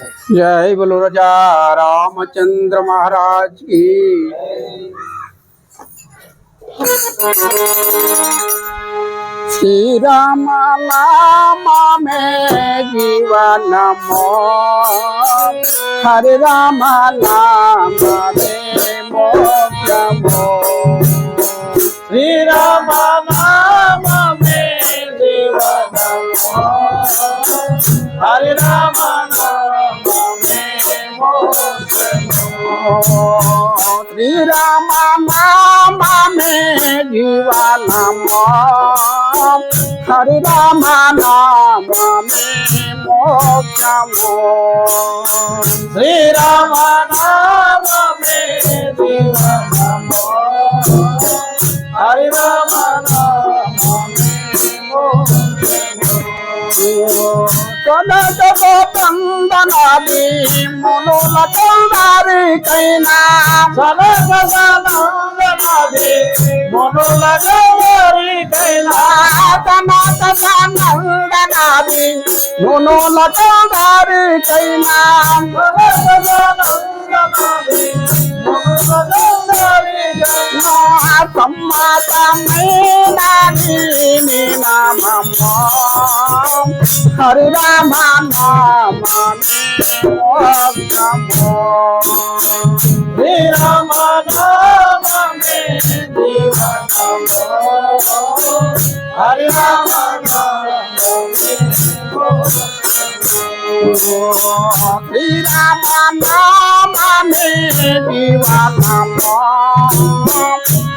जय बोलो राजा रामचंद्र महाराज की। श्री राम नाम में जीवन हरे राम नाम में मोक्ष श्री राम नाम श्री राम नाम में जीवन मोह हरे राम नाम में मोक्ष मोह श्री राम नाम में जीवन हरे మొదటతో బంధనాది మునులతో వారికైనా. సరసనాది మునులతో వారికైనా. సనాతనాది మునులతో వారికైనా. సరస அம்மா தமிழ்நாடு நாம் அம்மா ஹரிராமா மாமே நமோ ராமா நாமே தேவ நமோ ஹரிராமா நாமே ஹரிராமா நாமே தேவ நமோ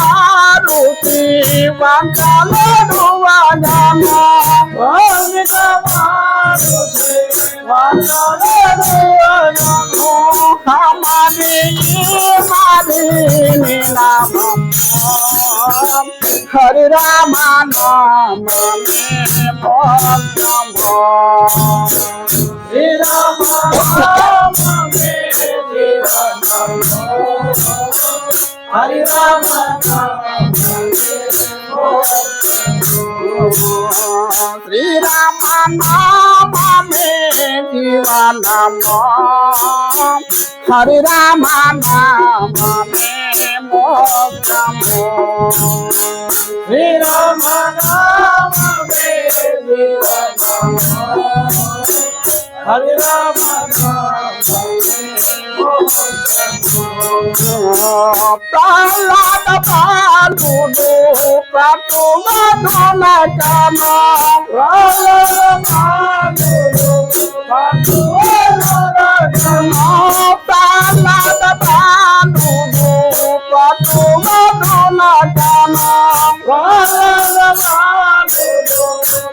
মারুতি বাঁচালে ডুবা জানো মারুতি বাঁচালে ডুবা জানো খামারি মারি নিলাম হরে রাম নাম ভক্ত Hare Rama Rama Shri Rama Nama Me Divana Nam Hare Rama Nama Me Mokta Mo Shri Rama Nama Me Divana Nam হরে রাম প্রহ্লাদ পালুডু প্রাতু মধন কাম Prahlad পালুডু প্রাতু মধন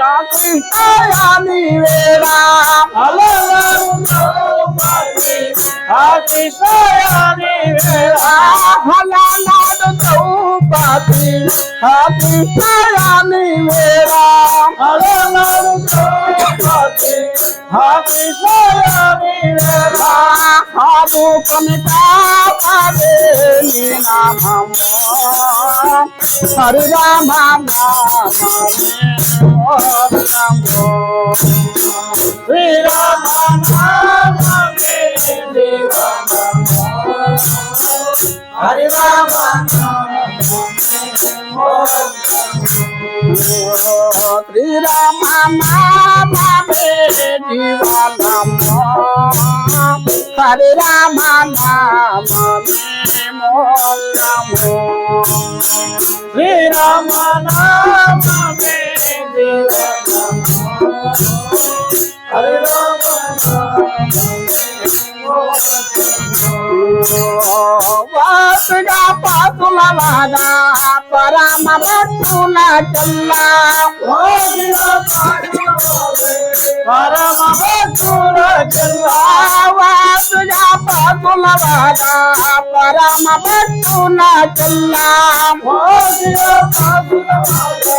Happy Sayani Vera Hello, Lord, Lord, Lord, Lord, Lord, Lord, Lord, Lord, Lord, Lord, সাধু কমিতা পাবে নাম। হরি রাম রাম রাম শ্রী রাম রাম। हरे रामा श्री रामा दीवाना हरे रामा नाम मोल नमो श्री रामा नाम दीवाना हरे रामा పాపులవాదా పరమ భక్తుల చల్లా పరమ భక్తుల చల్లా పాపులవాదా పరమ భక్తుల చల్లా పాపులవాదా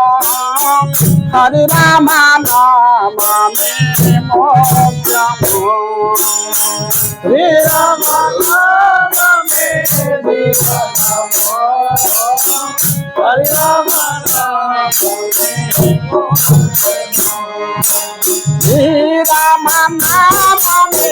হরে রাম রাম রে রে রাম রাম রে হরে রাম রে রাম রাম রে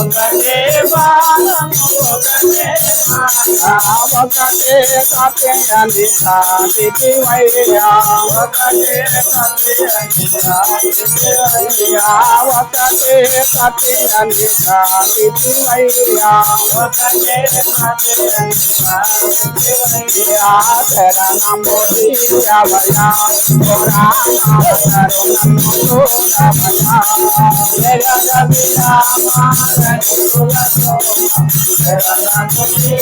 ఒకటే బాలము ఒకటే కథయని కాదికి వయ్యా ఒకటే కథయని ఒకటే కథయని కాదికి వయ్యా ఒకటే కథయని కాదికి వయ్యా శరణమోదియవయా శరణమోదవయా శరణమోదియవయా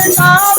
I'm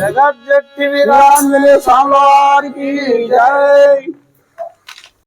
जगत वीरांजलि सामलार की जय